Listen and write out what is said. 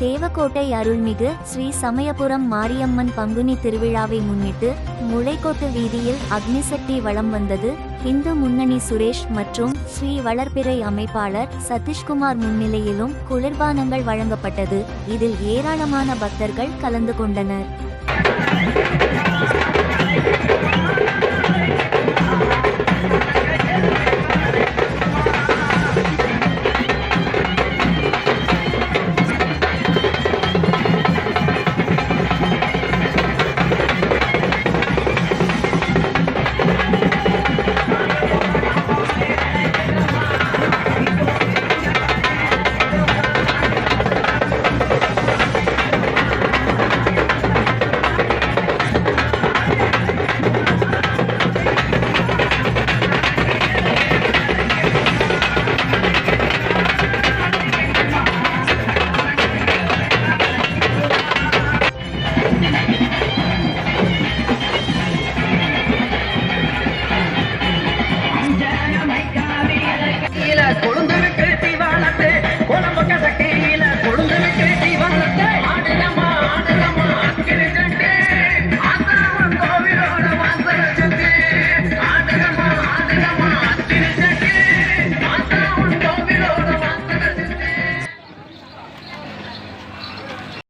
தேவக்கோட்டை அருள்மிகு ஸ்ரீ சமயபுரம் மாரியம்மன் பங்குனி திருவிழாவை முன்னிட்டு முளைக்கோட்டு வீதியில் அக்னிசக்தி வலம் வந்தது. இந்து முன்னணி சுரேஷ் மற்றும் ஸ்ரீ வளர்பிறை அமைப்பாளர் சதீஷ்குமார் முன்னிலையிலும் குளிர்பானங்கள் வழங்கப்பட்டது. இதில் ஏராளமான பக்தர்கள் கலந்து கொண்டனர்.